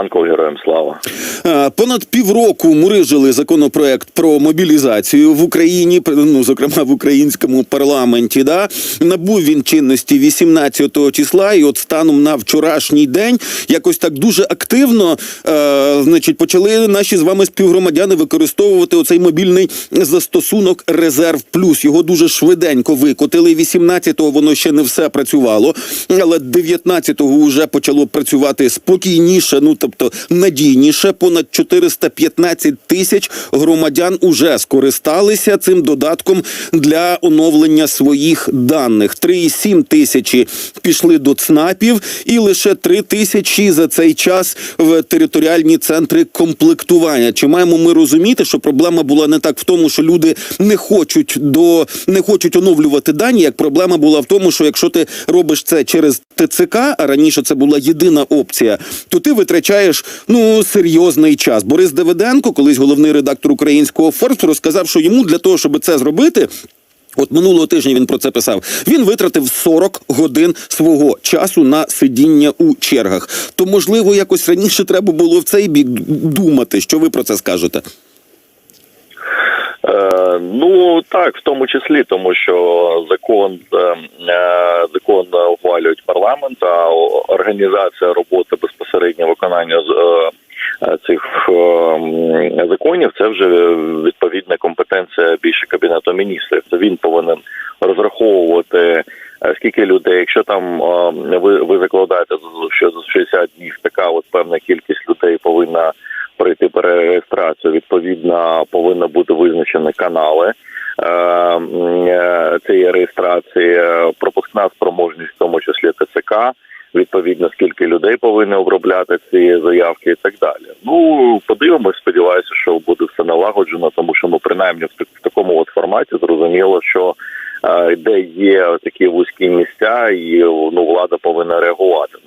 Ранку, героям слава. Е, Понад півроку мурижили законопроект про мобілізацію в Україні, ну зокрема в українському парламенті. Да набув він чинності 18 числа, і от станом на вчорашній день якось так дуже активно, е, значить, почали наші з вами співгромадяни використовувати оцей мобільний застосунок Резерв Плюс. Його дуже швиденько викотили. 18-го воно ще не все працювало, але 19-го вже почало працювати спокійніше, ну тобто надійніше. Понад 415 тисяч громадян уже скористалися цим додатком для оновлення своїх даних. 3,7 тисячі пішли до ЦНАПів, і лише 3 тисячі за цей час в територіальні центри комплектування. Чи маємо ми розуміти, що проблема була не так в тому, що люди не хочуть до не хочуть оновлювати дані, як проблема була в тому, що якщо ти робиш це через ТЦК, а раніше це була єдина опція, то ти витрачаєш ну серйозний час. Борис Давиденко, колись головний редактор українського Форбс, розказав, що йому для того, щоб це зробити. От минулого тижня він про це писав. Він витратив 40 годин свого часу на сидіння у чергах. То можливо, якось раніше треба було в цей бік думати. Що ви про це скажете? Е, ну так, в тому числі, тому що закон е, е, закон ухвалюють парламент, а організація роботи безпосередньо виконання цих законів це вже відповідна компетенція більше кабінету міністрів. Це він повинен розраховувати. Скільки людей, якщо там ви ви закладаєте що за 60 днів така от певна кількість людей повинна пройти перереєстрацію. Відповідно, повинна бути визначені канали е, е, цієї реєстрації, пропускна спроможність, в тому числі ТЦК. Відповідно, скільки людей повинні обробляти ці заявки і так далі. Ну подивимось, сподіваюся, що буде все налагоджено, тому що ну принаймні в, так- в такому от форматі зрозуміло, що е, де є такі вузькі місця, і ну влада повинна реагувати.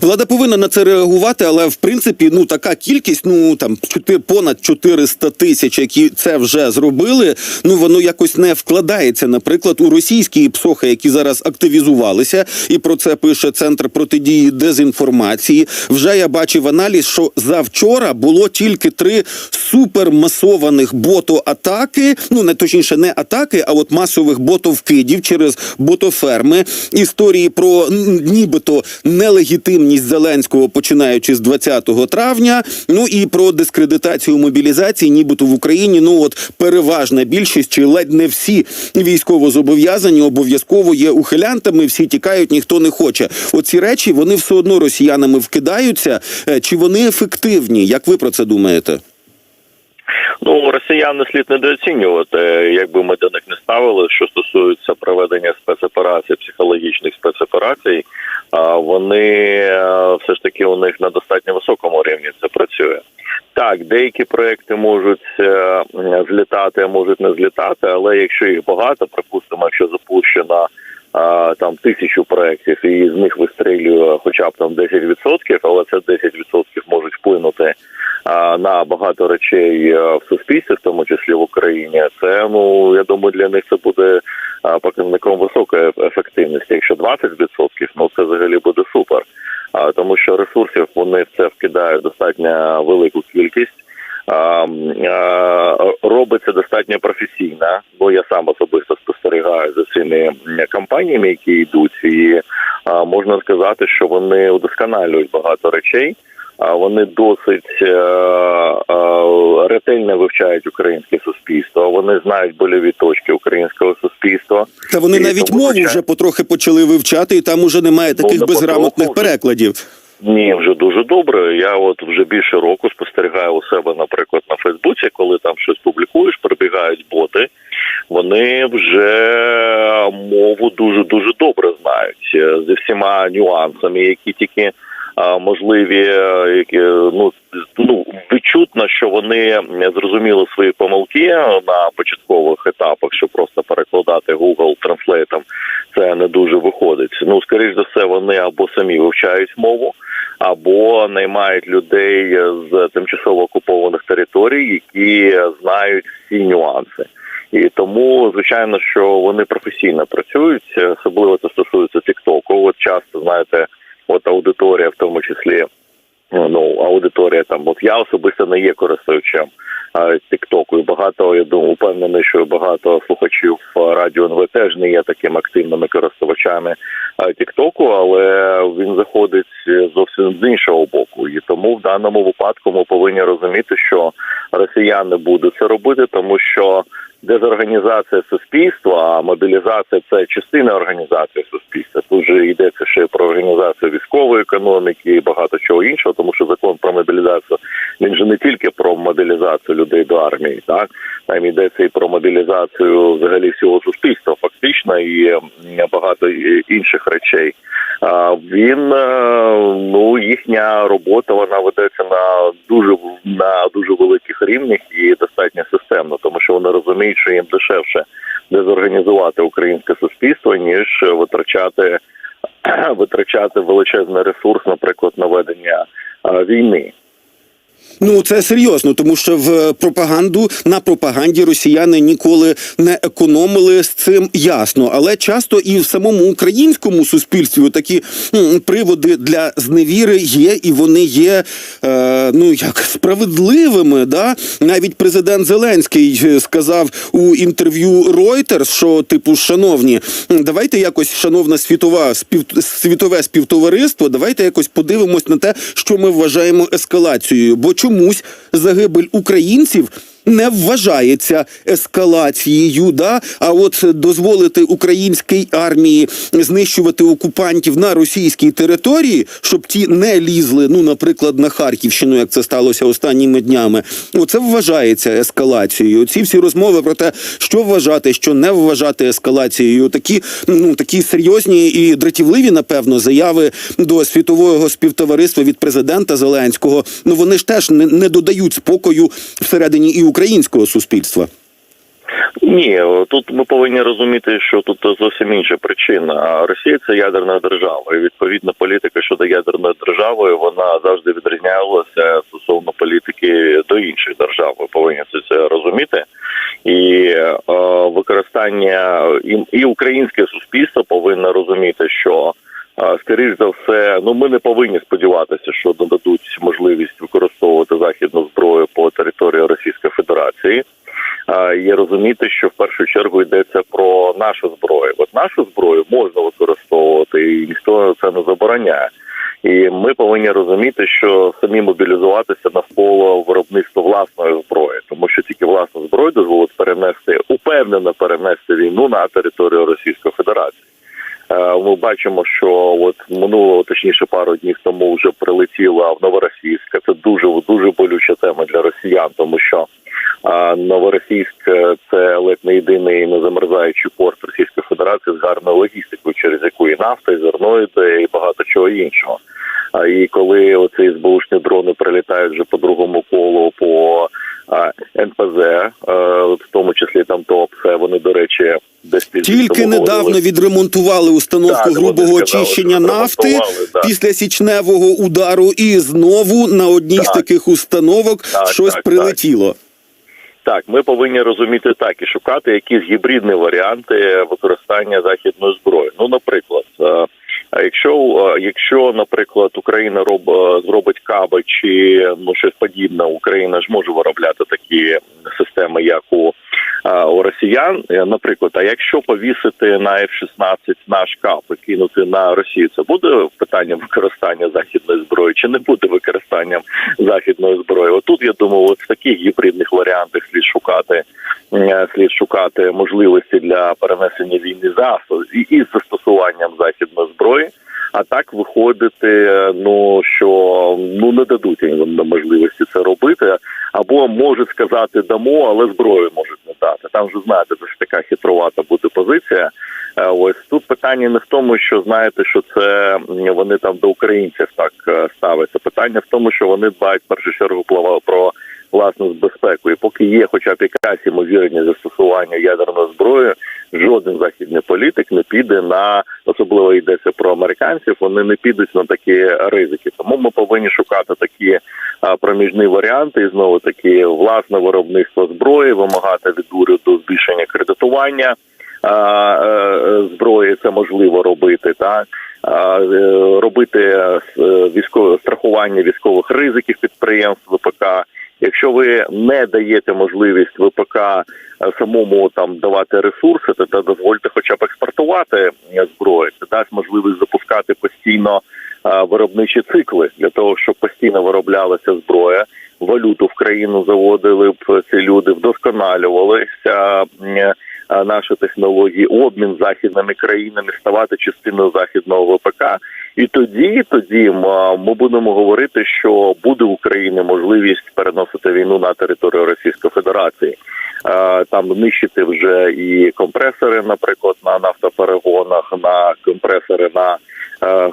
Влада повинна на це реагувати, але в принципі, ну така кількість, ну там понад 400 тисяч, які це вже зробили. Ну воно якось не вкладається. Наприклад, у російські псохи, які зараз активізувалися, і про це пише центр протидії дезінформації. Вже я бачив аналіз, що завчора було тільки три супермасованих бото-атаки. Ну не точніше, не атаки, а от масових ботовкидів через ботоферми. Історії про нібито нелегітимність Зеленського, починаючи з 20 травня. Ну і про дискредитацію мобілізації, нібито в Україні. Ну от переважна більшість, чи ледь не всі військовозобов'язані обов'язково є ухилянтами. Всі тікають, ніхто не хоче. Оці речі вони все одно росіянами вкидаються. Е, Чи вони ефективні? Як ви про це думаєте? Ну, росіян не слід недооцінювати, якби ми до них не ставили, що стосується проведення спецоперацій, психологічних спецоперацій. Вони е, все ж таки у них на достатньо високому рівні це працює. Так, деякі проекти можуть е, злітати, можуть не злітати, але якщо їх багато, припустимо, якщо запущено там тисячу проєктів, і з них вистрілює хоча б там 10%, але це 10% можуть вплинути на багато речей е, в суспільстві, в тому числі в Україні. Це ну я думаю, для них це буде показником високої ефективності. Якщо 20%, ну це взагалі буде супер. Тому що ресурсів вони в це вкидають достатньо велику кількість. Робиться достатньо професійно, бо я сам особисто спостерігаю за цими кампаніями, які йдуть, і можна сказати, що вони удосконалюють багато речей. А вони досить е, е, ретельно вивчають українське суспільство. Вони знають больові точки українського суспільства. Та вони І навіть мову звичайно, вже потрохи почали вивчати, і там уже немає таких не безграмотних потроху. перекладів. Ні, вже дуже добре. Я от вже більше року спостерігаю у себе, наприклад, на Фейсбуці, коли там щось публікуєш, прибігають боти. Вони вже мову дуже дуже добре знають е, зі всіма нюансами, які тільки можливі, е, які ну ну відчутно, що вони зрозуміли свої помилки на початкових етапах, що просто перекладати Google Translate це не дуже виходить. Ну скоріш за все, вони або самі вивчають мову, або наймають людей з тимчасово окупованих територій, які знають всі нюанси. І тому, звичайно, що вони професійно працюють, особливо це стосується Тіктоку. От часто знаєте, от аудиторія, в тому числі ну аудиторія там. От я особисто не є користувачем Тіктоку. І багато я думаю, упевнений, що багато слухачів радіо НВ теж не є такими активними користувачами Тіктоку, але він заходить зовсім з іншого боку. І тому в даному випадку ми повинні розуміти, що росіяни будуть це робити, тому що дезорганізація суспільства, а мобілізація це частина організації суспільства. Тут же йдеться ще про організацію військової економіки і багато чого іншого, тому що закон про мобілізацію він же не тільки про мобілізацію людей до армії, так там йдеться і про мобілізацію взагалі всього суспільства, фактично, і багато інших речей. Він е, ну їхня робота вона ведеться на дуже на дуже великих рівнях і достатньо системно, тому що вони розуміють, що їм дешевше дезорганізувати українське суспільство ніж витрачати витрачати величезний ресурс, наприклад, на ведення е, війни. Ну це серйозно, тому що в пропаганду на пропаганді росіяни ніколи не економили з цим ясно. Але часто і в самому українському суспільстві такі приводи для зневіри є, і вони є е, ну як справедливими. Да? Навіть президент Зеленський е, сказав у інтерв'ю Reuters, що типу, шановні, давайте якось, шановна світова спів, світове співтовариство, давайте якось подивимось на те, що ми вважаємо ескалацією. Бо чомусь загибель українців не вважається ескалацією, да? а от дозволити українській армії знищувати окупантів на російській території, щоб ті не лізли, ну, наприклад, на Харківщину, як це сталося останніми днями. Оце вважається ескалацією. Ці всі розмови про те, що вважати, що не вважати ескалацією, такі ну такі серйозні і дратівливі, напевно, заяви до світового співтовариства від президента Зеленського. Ну вони ж теж не, не додають спокою всередині і українського суспільства. Ні, тут ми повинні розуміти, що тут зовсім інша причина. Росія це ядерна держава, і відповідна політика щодо ядерної держави вона завжди відрізнялася стосовно політики до інших держав. Ви повинні це розуміти. І е, використання і, і українське суспільство повинно розуміти, що е, скоріш за все, ну ми не повинні сподіватися, що нададуть можливість використовувати західну зброю по території Російської Федерації. І розуміти, що в першу чергу йдеться про нашу зброю. От нашу зброю можна використовувати, і ніхто це не забороняє. І ми повинні розуміти, що самі мобілізуватися навколо виробництва власної зброї, тому що тільки власна зброя дозволить перенести упевнено перенести війну на територію Російської Федерації. Ми бачимо, що от минулого точніше пару днів тому вже прилетіла в Новоросійська. Це дуже дуже болюча тема для росіян, тому що а Новоросійськ це ледь не єдиний незамерзаючий порт Російської Федерації з гарною логістикою, через яку і нафта, і зерно йде, і багато чого іншого. А і коли оці СБУшні дрони прилітають вже по другому колу по НПЗ, в тому числі там ТОП, це вони до речі, десь тільки недавно відремонтували установку Так, грубого сказали, очищення нафти да. після січневого удару, і знову на одній з таких установок Так, щось так, прилетіло. Так, ми повинні розуміти так і шукати якісь гібридні варіанти використання західної зброї. Ну, наприклад, е, якщо, е, якщо, наприклад, Україна роб, е, зробить каби чи ну щось подібне, Україна ж може виробляти такі системи, як у, у росіян. Е, Наприклад, а якщо повісити на F-16 наш кап і кинути на Росію, це буде питанням використання західної зброї, чи не буде використанням західної зброї? Отут я думаю, от в таких гібридних варіантах слід шукати е, слід шукати можливості для перенесення війни за і із застосуванням західної зброї. А так виходити, е, ну що ну не дадуть їм можливості це робити, або можуть сказати дамо, але зброю можуть не дати. Там вже знаєте, ж така хитрувата буде позиція. Е, Ось тут питання не в тому, що знаєте, що це вони там до українців так е, ставляться. Питання в тому, що вони дбають в першу чергу про власну безпеку. І поки є, хоча б якась ймовірність застосування ядерної зброї, жоден західний політик не піде на особливо йдеться про американців. Вони не підуть на такі ризики. Тому ми повинні шукати такі проміжний варіант, і знову таки власне виробництво зброї, вимагати від уряду збільшення кредитування е, зброї. Це можливо робити так. Е, Робити е, військове страхування військових ризиків підприємств ВПК. Якщо ви не даєте можливість ВПК самому там давати ресурси, то, дозвольте хоча б експортувати зброю. Це дасть можливість запускати постійно виробничі цикли для того, щоб постійно вироблялася зброя, валюту в країну заводили б ці люди, вдосконалювалися е, наші технології, обмін західними країнами, ставати частиною західного ВПК. І тоді, тоді ми будемо говорити, що буде в Україні можливість переносити війну на територію Російської Федерації. Там нищити вже і компресори, наприклад, на нафтоперегонах, на компресори на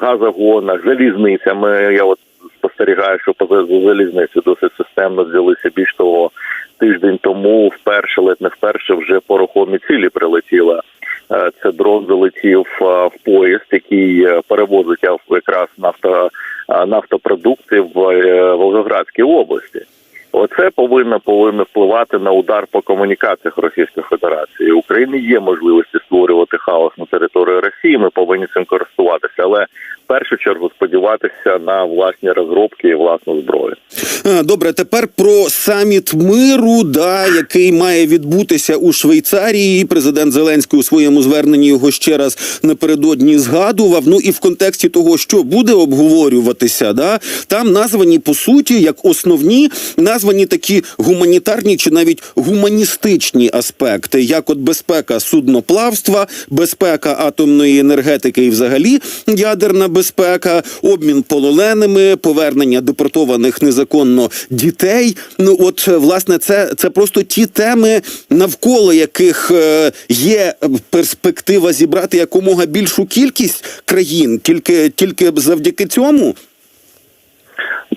газогонах, залізницями. Я от спостерігаю, що по залізниці досить системно взялися. Більш того, тиждень тому вперше, ледь не вперше, вже порохомі цілі прилетіла. Е, Це дрон залетів е, в поїзд, який е, перевозить якраз нафто, е, нафтопродукти в е, Волгоградській області. Оце повинно повинно впливати на удар по комунікаціях Російської Федерації. У України є можливості створювати хаос на території Росії. Ми повинні цим користуватися, але першу чергу сподіватися на власні розробки і власну зброю. Добре, тепер про саміт миру, да, який має відбутися у Швейцарії. Президент Зеленський у своєму зверненні його ще раз напередодні згадував. Ну і в контексті того, що буде обговорюватися, да, там названі по суті як основні названі такі гуманітарні чи навіть гуманістичні аспекти, як от безпека судноплавства, безпека атомної енергетики і взагалі ядерна безпека, обмін полоненими, повернення депортованих незаконно дітей. Ну от е, власне, це, це просто ті теми, навколо яких е, є перспектива зібрати якомога більшу кількість країн, тільки тільки завдяки цьому.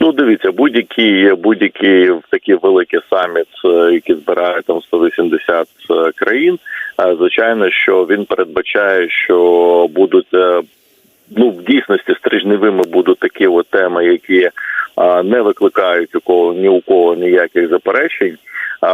Ну, дивіться, будь-який будь-який такий великий саміт, е, який збирає там 180 е, країн. Звичайно, що він передбачає, що будуть ну в дійсності стрижневими будуть такі от теми, які е, не викликають у кого ні у кого ніяких заперечень. А,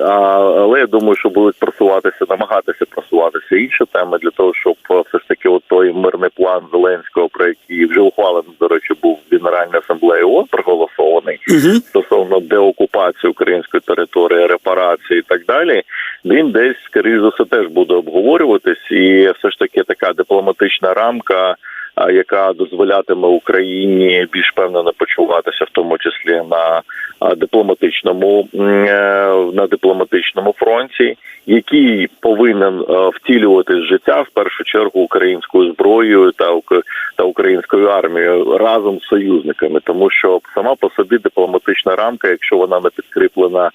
а, але я думаю, що будуть просуватися, намагатися просуватися інші теми для того, щоб е, все ж таки от той мирний план Зеленського, про який вже ухвалений, до речі, був в Генеральній асамблеї ООН проголосований Угу. стосовно деокупації української території, репарації і так далі. Він десь скоріш за все теж буде обговорюватись, і все ж таки така дипломатична рамка. Яка дозволятиме Україні більш певно почуватися, в тому числі на дипломатичному е, на дипломатичному фронті, який повинен е, втілювати в життя в першу чергу українською зброєю та та українською армією разом з союзниками, тому що сама по собі дипломатична рамка, якщо вона не підкріплена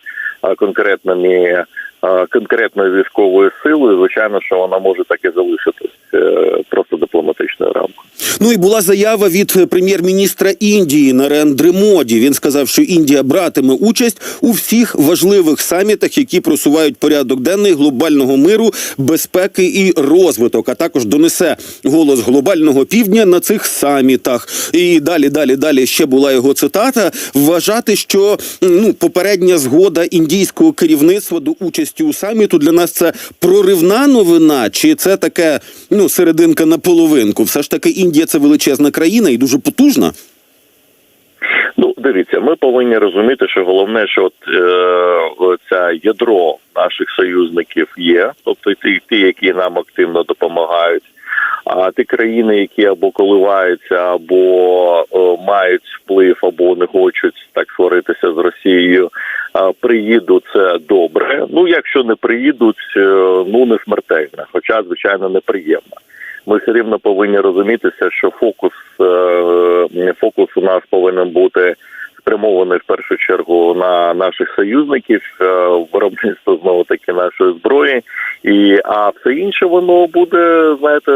конкретними конкретною військовою силою, звичайно, що вона може так і залишитись е, просто. Ну і була заява від прем'єр-міністра Індії Нарендри Моді. Він сказав, що Індія братиме участь у всіх важливих самітах, які просувають порядок денний глобального миру, безпеки і розвиток, а також донесе голос глобального півдня на цих самітах. І далі, далі, далі ще була його цитата. Вважати, що ну попередня згода індійського керівництва до участі у саміту для нас це проривна новина, чи це таке ну серединка на половинку? Все ж таки, Індія це величезна країна і дуже потужна. Ну, дивіться, ми повинні розуміти, що головне, що от е, це ядро наших союзників є, тобто ті, ті, які нам активно допомагають. А ті країни, які або коливаються, або е, мають вплив, або не хочуть так сваритися з Росією, е, приїдуть це добре. Ну, якщо не приїдуть, е, ну не смертельно, хоча звичайно неприємно. Ми все рівно повинні розумітися, що фокус е, фокус у нас повинен бути спрямований в першу чергу на наших союзників, е, виробництво знову таки нашої зброї, і а все інше воно буде, знаєте,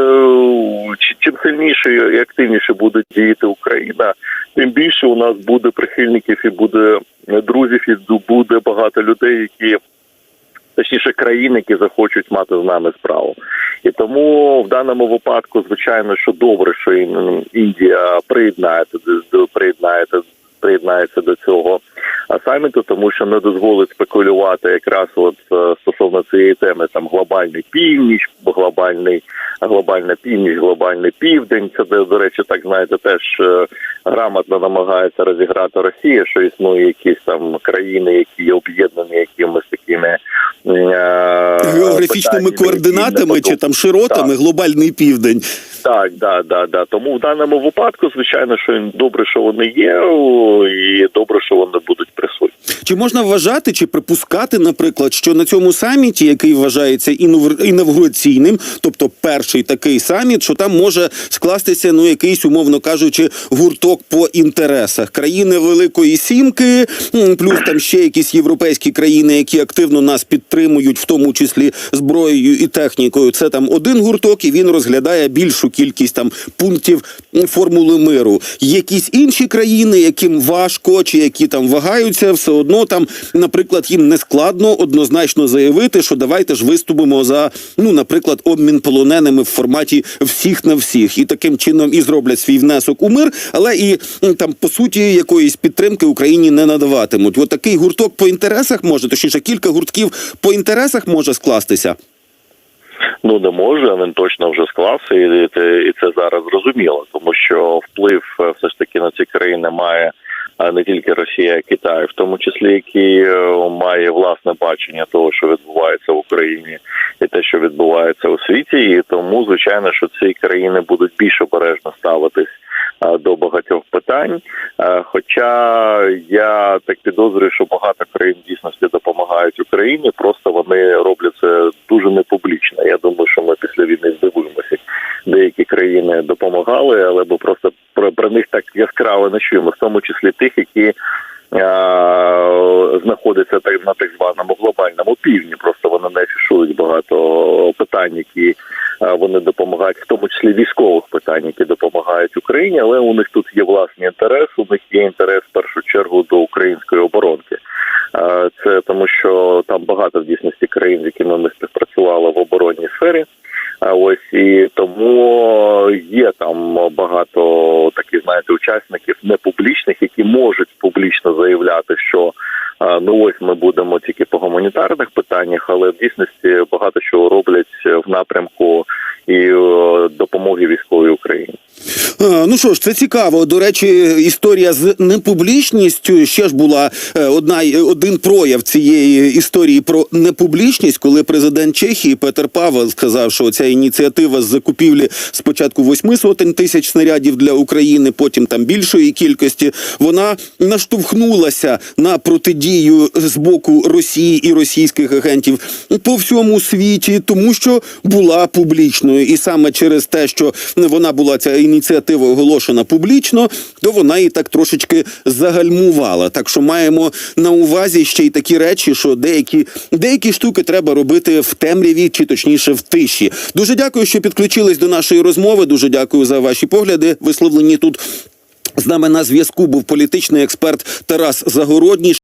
чи- чим сильніше і активніше буде діяти Україна, тим більше у нас буде прихильників і буде друзів, і буде багато людей, які точніше країн, які захочуть мати з нами справу. І тому в даному випадку, звичайно, що добре, що Індія приєднається до приєднається до цього саміту, тому що не дозволить спекулювати якраз от е, стосовно цієї теми там глобальний північ, глобальний глобальна північ, глобальний південь. Це де, до речі, так знаєте, теж е, грамотно намагається розіграти Росія, що існує якісь там країни, які є об'єднані якимись такими Географічними питаннями, координатами чи там широтами, Так. глобальний південь. так, да, да, да. Тому в даному випадку, звичайно, що добре, що вони є, і добре, що вони будуть присутні. Чи можна вважати чи припускати, наприклад, що на цьому саміті, який вважається інавгураційним, тобто перший такий саміт, що там може скластися ну якийсь, умовно кажучи, гурток по інтересах країни Великої Сімки, плюс там ще якісь європейські країни, які активно нас підтримують, в тому числі зброєю і технікою. Це там один гурток, і він розглядає більшу кількість там пунктів формули миру. Якісь інші країни, яким важко чи які там вагаються, все одно там, наприклад, їм не складно однозначно заявити, що давайте ж виступимо за ну, наприклад, обмін полоненими в форматі всіх на всіх, і таким чином і зроблять свій внесок у мир, але і там по суті якоїсь підтримки Україні не надаватимуть. От такий гурток по інтересах може, точніше кілька гуртків по інтересах може скластися. Ну не може, він точно вже склався, і це, і це зараз зрозуміло, тому що вплив е, все ж таки на ці країни має не тільки Росія, а й Китай, в тому числі який е, має власне бачення того, що відбувається в Україні, і те, що відбувається у світі, і тому звичайно, що ці країни будуть більш обережно ставитись до багатьох питань. Е, Хоча я так підозрюю, що багато країн дійсності допомагають Україні, просто вони роблять це дуже непублічно. Я думаю, що ми після війни здивуємося. Деякі країни допомагали, але ми просто про, про них так яскраво не чуємо, в тому числі тих, які е, знаходяться так на так званому глобальному півдні. Просто вони не афішують багато питань, які е, вони допомагають, в тому числі військових питань, які допомагають Україні, але у них тут є власний інтерес. У них є інтерес в першу чергу до української оборонки. Це тому, що там багато в дійсності країн, з якими ми співпрацювали в оборонній сфері. А ось і тому є там багато таких, знаєте, учасників непублічних, які можуть публічно заявляти, що ну ось ми будемо тільки по гуманітарних питаннях, але в дійсності багато чого роблять в напрямку і допомоги військовій Україні. Ну що ж, це цікаво. До речі, історія з непублічністю ще ж була е, одна один прояв цієї історії про непублічність, коли президент Чехії Петер Павел сказав, що ця ініціатива з закупівлі спочатку восьми сотень тисяч снарядів для України, потім там більшої кількості, вона наштовхнулася на протидію з боку Росії і російських агентів по всьому світі, тому що була публічною, і саме через те, що вона була ця ініціатива оголошена публічно, то вона і так трошечки загальмувала. Так що маємо на увазі ще й такі речі, що деякі, деякі штуки треба робити в темряві, чи точніше в тиші. Дуже дякую, що підключились до нашої розмови. Дуже дякую за ваші погляди, висловлені тут. З нами на зв'язку був політичний експерт Тарас Загородній.